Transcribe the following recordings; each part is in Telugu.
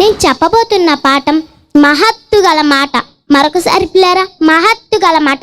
నేను చెప్పబోతున్న పాఠం మహత్తు గల మాట. మరొకసారి పిల్లారా మహత్తు గల మాట.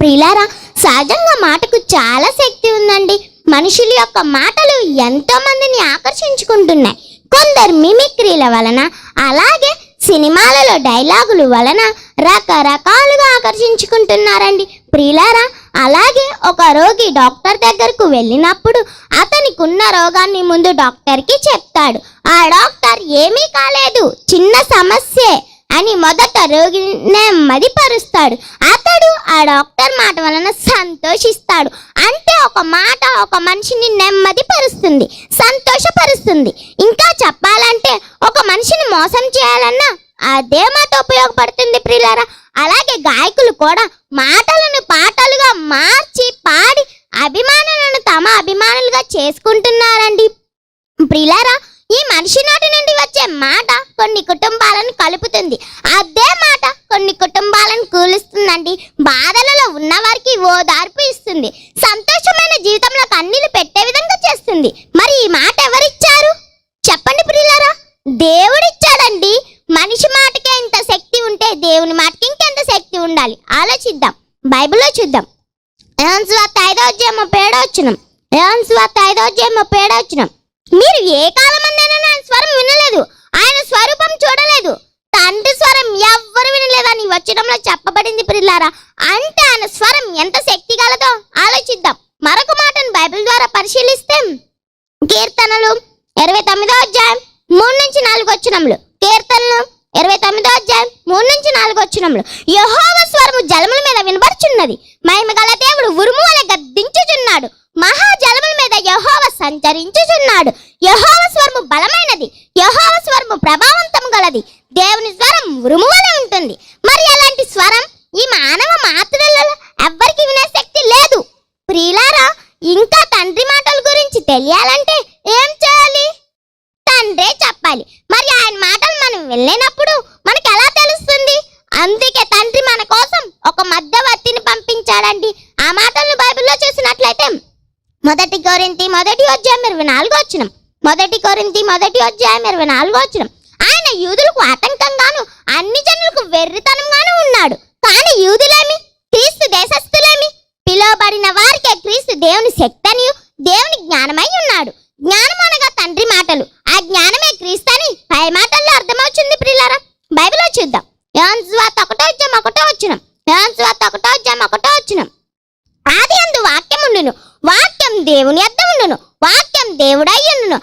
ప్రియులారా సహజంగా మాటకు చాలా శక్తి ఉందండి. మనుషుల యొక్క మాటలు ఎంతో మందిని ఆకర్షించుకుంటున్నాయి. కొందరు మిమిక్రీల వలన అలాగే సినిమాలలో డైలాగులు వలన రకరకాలుగా ఆకర్షించుకుంటున్నారండి. ప్రియులారా అలాగే ఒక రోగి డాక్టర్ దగ్గరకు వెళ్ళినప్పుడు అతనికి ఉన్న రోగాన్ని ముందు డాక్టర్కి చెప్తాడు. ఆ డాక్టర్ ఏమీ కాలేదు. చిన్న సమస్యే అని మొదట రోగిని నెమ్మదిపరుస్తాడు అతడు ఆ డాక్టర్ మాట వలన సంతోషిస్తాడు. అంటే ఒక మాట ఒక మనిషిని నెమ్మదిపరుస్తుంది సంతోషపరుస్తుంది. ఇంకా చెప్పాలంటే ఒక మనిషిని మోసం చేయాలన్నా అదే మాట ఉపయోగపడుతుంది ప్రియులారా. అలాగే గాయకులు కూడా మాటలను పాటలుగా మార్చి పాడి అభిమానులను తమ అభిమానులుగా చేసుకుంటున్నారండి. ప్రిలారా ఈ మనిషి నోటి నుండి వచ్చే మాట కొన్ని కుటుంబాలను కలుపుతుంది. అదే మాట కొన్ని కుటుంబాలను కూలుస్తుందండి. బాధలలో ఉన్నవారికి ఓదార్పు ఇస్తుంది. సంతోషమైన జీవితంలో కన్నీళ్ళు పెట్టే విధంగా చేస్తుంది. మరి ఈ మాట ఎవరిచ్చారు? చెప్పండి ప్రియులరా. దేవుడిచ్చాడండి. మనిషి మాటకే ఇంత శక్తి ఉంటే దేవుని మాటకి ఇంకెంత శక్తి ఉండాలి? ఆలోచిద్దాం. బైబిల్లో చూద్దాం. యోహాను వార్త ఐదో అధ్యాయం ముప్పై వచ్చినాం వచ్చినం యోహాను వార్త ఐదో అధ్యాయం ముప్పై వచ్చినాం మీరు ఏ కాలమందైనా ఆయన స్వరం వినలేదు. ఆయన స్వరూపం చూడలేదు. తండ్రి స్వరం ఎవ్వరు వినలేదని వచ్చడంలో చెప్పబడింది ప్రిల్లారా అంటే ఆయన స్వరం ఎంత శక్తి గలదో ఆలోచిద్దాం. మరొక మాటను బైబిల్ ద్వారా పరిశీలిస్తే కీర్తనలు ఇరవై తొమ్మిదో అధ్యాయం మూడు నుంచి నాలుగు వచ్చినములు కీర్తనలు ఇరవై తొమ్మిదో అధ్యాయం మూడు నుంచి నాలుగు వచ్చినములు యహోవ స్వరము జలముల మీద వినబడుచున్నది. మహిమ గల దేవుడు ఉరుము వలె గద్దించుచున్నాడు. మహాజ సంచరించుచున్నాడు. యహోవ స్వరము బలమైనది. యహోవ స్వరము ప్రభావంతం గలది. దేవుని స్వరం ఉరుము ఉంటుంది. మరి అలాంటి స్వరం ఈ మానవ మాతృలలో ఎవ్వరికి వినే శక్తి లేదు. ప్రియులారా ఇంకా తండ్రి మాటల గురించి తెలియాలంటే ఏం చేయాలి? తండ్రే చెప్పాలి. మరి ఆయన మాటలు మనం వెళ్ళినప్పుడు మనకు ఎలా తెలుస్తుంది? అందుకే తండ్రి మన కోసం ఒక మధ్యవర్తిని పంపించాడండి. ఆ మాటలను బైబిల్లో చూసినట్లయితే మొదటి కొరింతి మొదటి అధ్యాయం ఇరవై నాలుగు వచ్చిన మొదటి కొరింతి మొదటి అధ్యాయం ఇరవై నాలుగు వచ్చిన ఆయన యూదులకు ఆటంకంగాను అన్ని జనులకు వెర్రితనం ఉన్నాడు కానీ యూదులేమి క్రీస్తు దేశస్థులేమి పిలువబడిన వారికే క్రీస్తు దేవుని శక్తని దేవుని జ్ఞానమై ఉన్నాడు జ్ఞానం అనగా తండ్రి మాటలు ఆ జ్ఞానమే క్రీస్తు అని పై మాటల్లో అర్థమవుతుంది ప్రియులారా బైబిల్లో చూద్దాం యోహాను సువార్త ఒకటో అధ్యాయం ఒకటో వచ్చిన యోహాను సువార్త ఒకటో అధ్యాయం ఒకటో వచ్చిన ఆది అందు వాక్యం ఉండును వాక్యం దేవుని యొద్ద ఉండును. వాక్యం దేవుడై ఉండును.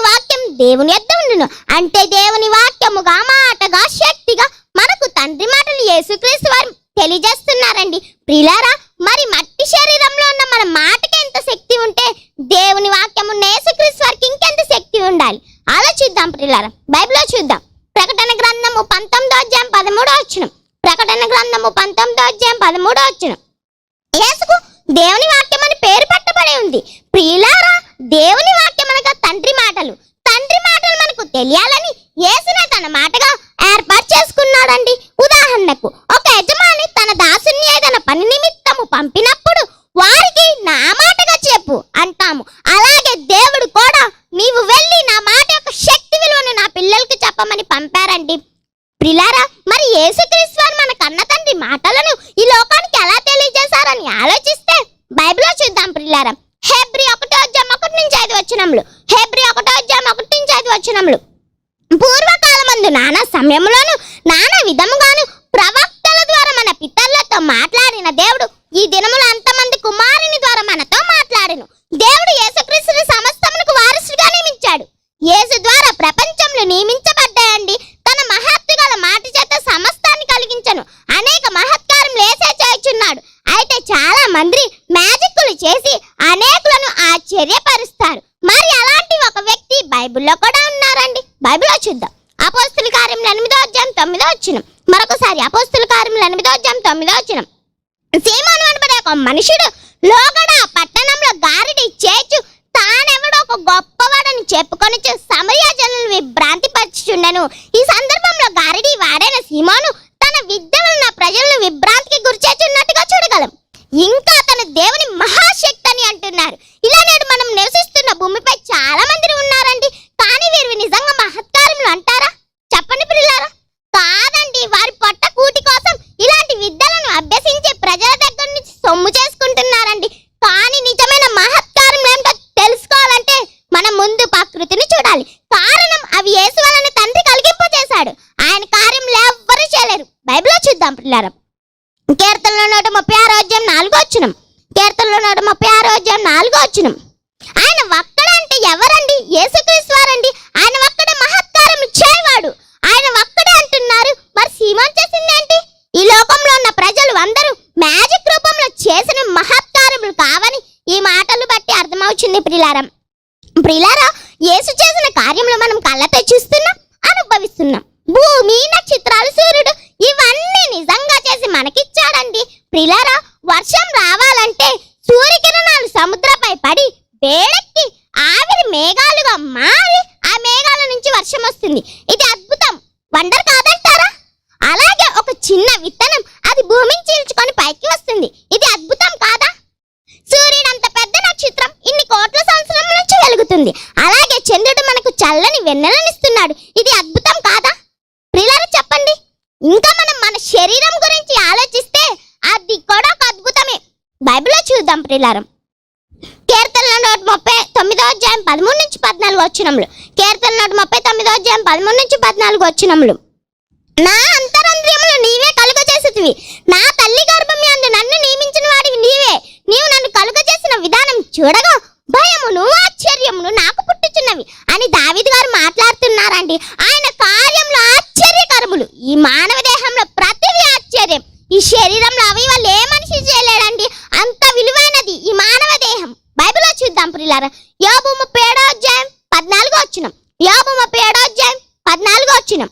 వాక్యం దేవుని యొద్ద ఉండును. అంటే దేవుని వాక్యముగా మాటగా శక్తిగా మనకు తండ్రి మాటలు యేసుక్రీస్తు వారు తెలియజేస్తున్నారండి. ప్రిలారా మరి మట్టి శరీరంలో ఉన్న మన మాటకి ఎంత శక్తి ఉంటే దేవుని వాక్యం ఉన్న యేసుక్రీస్తు వారికి ఇంకెంత శక్తి ఉండాలి? ఆలోచిద్దాం ప్రిలారా. బైబిల్లో చూద్దాం. ప్రకటన గ్రంథము పంతొమ్మిదో అధ్యాయం పదమూడో వచ్చిన ప్రకటన గ్రంథము పంతొమ్మిదో అధ్యాయం పదమూడో వచ్చిన యేసుకు దేవుని వాక్యం అని పేరు పెట్టబడి ఉంది. ప్రియులారా దేవుని వాక్యం అనగా తండ్రి మాటలు. తండ్రి మాటలు మనకు తెలియాలని యేసునే తన మాటగా ఏర్పాటు చేసుకున్నాడండి ఉదాహరణకు ఒక యజమాని తన దాసుని ఏదైనా పని నిమిత్తము పంపినప్పుడు వారికి నా మాటగా చెప్పు అంటాము అలాగే దేవుడు కూడా నీవు వెళ్ళి నా మాట యొక్క శక్తి విలువను నా పిల్లలకి చెప్పమని పంపారండి ప్రిలారా మరి యేసుక్రీస్తు వారు మన కన్న తండ్రి మాటలను ఈ లోకానికి ఎలా తెలియజేశారని ఆలోచిస్తే బైబిల్లో చూద్దాం ప్రిలారా హెబ్రి ఒకటో అధ్యాయం ఒకటి నుంచి ఐదు వచ్చినములు హెబ్రి ఒకటో అధ్యాయం ఒకటి నుంచి పూర్వకాలమందు నానా సమయంలోను నానా విధముగాను ప్రవక్తల ద్వారా మన పితరులతో మాట్లాడిన దేవుడు ఈ దినముల అంతమంది కుమారుని ద్వారా మనతో మాట్లాడను. దేవుడు యేసుక్రీస్తుని సమస్తమునకు వారసుడిగా నియమించాడు. యేసు ద్వారా ప్రపంచంలో నియమించబడ్డాయండి తన మహత్తు గల మాట చేత సమస్తాన్ని కలిగించను అనేక మహత్కారం లేసే చేయుచున్నాడు అయితే చాలా మంది మ్యాజిక్లు చేసి అనేకులను ఆశ్చర్యపరుస్తారు మరి అలాంటి ఒక వ్యక్తి బైబిల్లో కూడా ఉన్నారండి బైబిల్లో చూద్దాం అపోస్తుల కార్యములు ఎనిమిదో అధ్యాయం తొమ్మిదో వచ్చిన మరొకసారి అపోస్తుల కార్యములు ఎనిమిదో అధ్యాయం తొమ్మిదో వచ్చిన సీమోను అనబడే ఒక మనుషుడు లోగడ పట్టణంలో గారిడి చేర్చు తానెవడో ఒక గొప్పవాడని చెప్పుకొని సమయ జనులు విభ్రాంతి పరచుచుండెను ఈ సందర్భంలో గారిడి వాడైన సీమోను తన విద్య వలన ప్రజలను విభ్రాంతికి గురిచేచున్నట్టుగా చూడగలం. ఇంకా తన దేవుని మహా అని అంటున్నారు ఇలా నేడు మనం నివసిస్తున్న భూమిపై చాలా మంది ఉన్నారండి కానీ వీరు నిజంగా మహత్కారములు అంటారా వారి పొట్ట కూటి కోసం ఇలాంటి విద్యలను అభ్యసించే ప్రజల దగ్గర నుంచి సొమ్ము చేసుకుంటున్నారండి కానీ నిజమైన మహత్కారం ఏంటో తెలుసుకోవాలంటే మనం ముందు ప్రకృతిని చూడాలి కారణం అవి యేసు వలన తండ్రి కలిగింపజేశాడు ఆయన కార్యములు ఎవ్వరూ చేయలేరు బైబిల్లో ప్రకారం కీర్తనలో నూట ముప్పై ఆరో అధ్యాయం నాలుగో వచ్చినం కీర్తనలో నూట ముప్పై ఆరో అధ్యాయం నాలుగో వచ్చినం ఆయన ఒక్కడ అంటే ఎవరండి యేసుక్రీస్తు వారండి ఆయన ఒక్కడే మహత్కారం చేయవాడు ఆయన ఒక్కడే అంటున్నారు మరి సీమోన్ చేసింది ఏంటి ఈ లోకంలో ఉన్న ప్రజలు అందరూ మ్యాజిక్ రూపంలో చేసిన మహత్కారములు కావని ఈ మాటలు బట్టి అర్థమవుతుంది ప్రిలారం ప్రిలారా యేసు చేసిన కార్యములు మనం కళ్ళతో చూస్తున్నాం అనుభవిస్తున్నాం భూమి నక్షత్రాలు సూర్యుడు ఇవన్నీ నిజంగా చేసి మనకిచ్చాడండి ప్రిలారా వర్షం రావాలంటే సూర్యకిరణాలు సముద్రపై పడి వేడెక్కి ఆవిరి మేఘాలుగా మారి ఆ మేఘాల నుంచి వర్షం వస్తుంది ఇది అద్భుతం వండర్ కాదంటారా అలాగే ఒక చిన్న విత్తనం అది భూమిని చీల్చుకొని పైకి వస్తుంది ఇది అద్భుతం కాదా సూర్యుడు అంత పెద్ద నక్షత్రం ఇన్ని కోట్ల సంవత్సరం నుంచి వెలుగుతుంది అలాగే చంద్రుడు మనకు చల్లని వెన్నెలనిస్తున్నాడు ఇది అద్భుతం కాదా? ప్రియులారా చెప్పండి. ఇంకా మనం మన శరీరం గురించి ఆలోచిస్తే అది కూడా ఒక అద్భుతమే. బైబిల్లో చూద్దాం ప్రిలారం కీర్తనల నూట ముప్పై తొమ్మిదో అధ్యాయం పదమూడు నుంచి పద్నాలుగు వచ్చినములు కీర్తన నూట ముప్పై తొమ్మిదో అధ్యాయం పదమూడు నుంచి పద్నాలుగు వచ్చినములు నా అంతరంద్రియములు నీవే కలుగ చేసేటివి నా తల్లి గర్భం అందు నన్ను నియమించిన వాడివి నీవే. నీవు నన్ను కలుగ చేసిన విధానం చూడగా భయమును ఆశ్చర్యమును నాకు పుట్టుచున్నవి అని దావిద్ గారు మాట్లాడుతున్నారండి ఆయన కార్యంలో ఆశ్చర్యకరములు ఈ మానవ దేహంలో ప్రతిదీ ఆశ్చర్యం ఈ శరీరంలో అవి వాళ్ళు ఏ మనిషి చేయలేడండి అంత విలువైనది ఈ మానవ దేహం బైబిల్లో ప్రియులారా యోబు ముప్పై ఏడో అధ్యాయం పద్నాలుగో వచ్చినం యోబు ముప్పై ఏడో అధ్యాయం పద్నాలుగో వచ్చినాం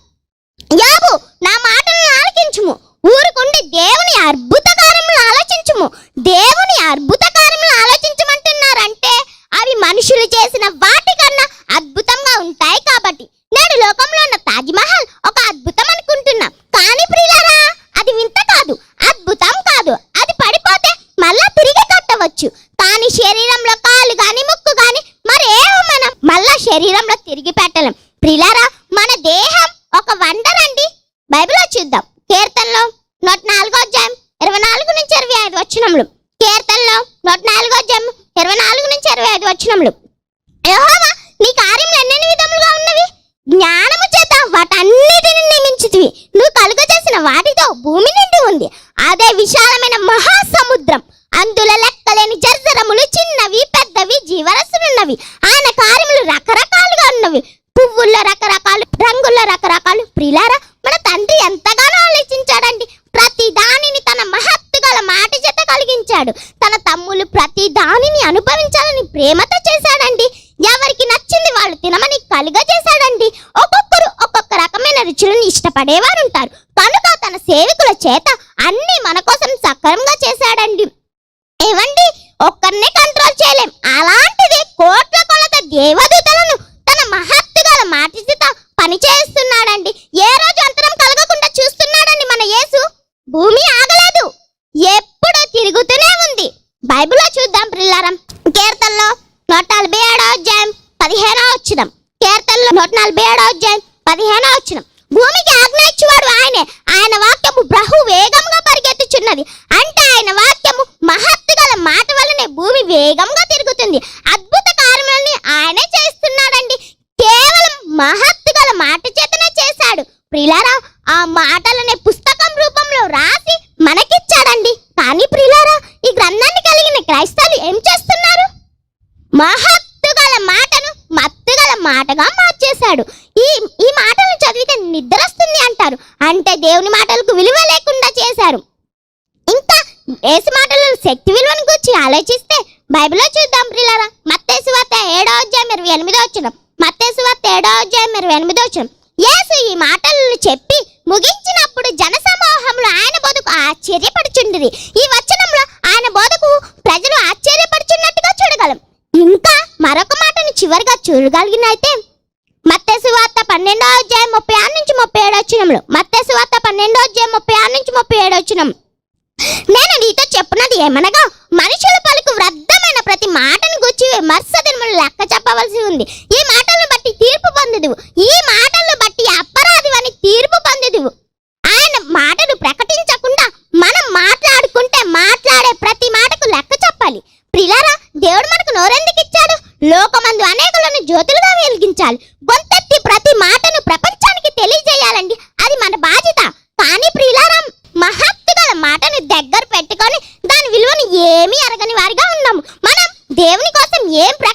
యోబు నా మాటలను ఆలకించుము. ఊరుకుండి దేవుని అద్భుత కార్యములు ఆలోచించుము. దేవుని అద్భుత కార్యములు ఆలోచించమంటున్నారంటే అవి మనుషులు చేసిన వాటికన్నా అద్భుతంగా ఉంటాయి కాబట్టి. నేడు లోకంలో ఉన్న తాజ్మహల్ మహల్ ఒక అద్భుతం అనుకుంటున్నాం కానీ ప్రియులారా అది వింత కాదు అద్భుతం కాదు అది పడిపోతే మళ్ళా తిరిగి కట్టవచ్చు కానీ శరీరంలో కాలు గాని ముక్కు గాని మరేమో మనం మళ్ళా శరీరంలో తిరిగి పెట్టలేం ప్రియులారా మన దేహం ఒక వండర్ అండి బైబిల్లో చూద్దాం కీర్తనలో నూట నాలుగో అధ్యాయం ఇరవై నాలుగు నుంచి వచనములు కీర్తనలో నూట నాలుగో జమ్ ఇరవై నాలుగు నుంచి ఇరవై ఐదు వచ్చినములు. యహోవా నీ కార్యములు ఎన్నెన్ని విధములుగా ఉన్నవి? జ్ఞానము చేత వాటన్నిటిని నియమించితివి. నువ్వు కలుగ చేసిన వాటితో భూమి నిండి ఉంది. అదే విశాలమైన మహాసముద్రం. అందులో లెక్కలేని జర్జరములు చిన్నవి పెద్దవి జీవరసులున్నవి. ఆయన కార్యములు రకరకాలుగా ఉన్నవి. పువ్వుల్లో రకరకాలు రంగుల్లో రకరకాలు. ప్రిలారా మన తండ్రి ఎంతగానో ఆలోచించాడండి ప్రతి దానిని తన మహత్తు గల మాట చేత తన తమ్ములు ప్రతి దానిని అనుభవించాలని ప్రేమతో చేశాడండి. ఎవరికి నచ్చింది వాళ్ళు తినమని కలుగ చేశాడండి. ఒక్కొక్కరు ఒక్కొక్క రకమైన రుచులను ఇష్టపడేవారు ఉంటారు కనుక తన సేవకుల చేత అన్ని మన కోసం సక్రమంగా చేశాడండి. ఏవండి? ఒక్కరినే కంట్రోల్ చేయలేం. అలాంటిది కోట్ల కొలత దేవదూతలను తన మహత్తుగల గల పనిచేస్తున్నాడండి పని చేస్తున్నాడండి. ఏ రోజు అంతరం కలగకుండా చూస్తున్నాడండి మన యేసు. భూమి ఆగలేదు. ఏ బైబిల్లో చూద్దాం పిల్లారం కీర్తనలో నూట నలభై ఏడో అధ్యాయం పదిహేనో వచ్చినం. కీర్తనలో నూట నలభై ఏడో అధ్యాయం పదిహేనో వచ్చినం. భూమికి ఆజ్ఞ ఇచ్చేవాడు ఆయనే. ఆయన వాక్యము బహు వేగంగా పరిగెత్తుచున్నది. అంటే ఆయన వాక్యము మహత్తు గల మాట వలనే భూమి వేగంగా తిరుగుతుంది అద్భుత కార్యములని ఆయనే చేస్తున్నాడండి కేవలం మహత్తు గల మాట చేతనే చేశాడు ప్రిలారా ఆ మాటలనే పుస్తకం రూపంలో రాసి మనకిచ్చాడండి కానీ ప్రిలారా ఈ గ్రంథాన్ని కలిగిన క్రైస్తవులు ఏం చేస్తున్నారు మహత్తు గల మాటను మత్తు గల మాటగా మార్చేశాడు ఈ ఈ మాటలను చదివితే నిద్ర వస్తుంది అంటారు అంటే దేవుని మాటలకు విలువ లేకుండా చేశారు. ఇంకా ఏసు మాటలను శక్తి విలువను గురించి ఆలోచిస్తే బైబిల్లో చూద్దాం ప్రిలారా మత్తేసు వార్త ఏడో అధ్యాయం ఇరవై ఎనిమిదో వచ్చిన మత్తేసు వార్త ఏడో అధ్యాయం ఇరవై ఎనిమిదో వచ్చిన యేసు ఈ మాటలను చెప్పి ముగించినప్పుడు జన సమూహంలో ఆయన బోధకు ఆశ్చర్యపడుచుండిరి ఈ వచనంలో ఆయన బోధకు ప్రజలు ఆశ్చర్యపడుచున్నట్టుగా చూడగలం. ఇంకా మరొక మాటను చివరిగా చూడగలిగినైతే మత్తేసు వార్త పన్నెండో అధ్యాయం ముప్పై ఆరు నుంచి ముప్పై ఏడు వచ్చినంలో మత్తేసు వార్త పన్నెండో అధ్యాయం ముప్పై ఆరు నుంచి ముప్పై ఏడు వచ్చినం నేను నీతో చెప్పినది ఏమనగా మనుషుల పలుకు వృద్ధమైన ప్రతి మాటను గుచ్చి విమర్శ దినములు లెక్క చెప్పవలసి ఉంది. ఈ మాటలను బట్టి తీర్పు పొందదు ఈ మాటలను బట్టి అపరాధివని తీర్పు పొందదువు ఆయన గొంతెత్తి ప్రతి మాటను ప్రపంచానికి తెలియజేయాలండి అది మన బాధ్యత కానీ ప్రియులారా మహత్తు దేవుని దగ్గర పెట్టుకొని దాని విలువను ఏమీ అరగని వారిగా ఉన్నాము. మనం దేవుని కోసం ఏం ప్ర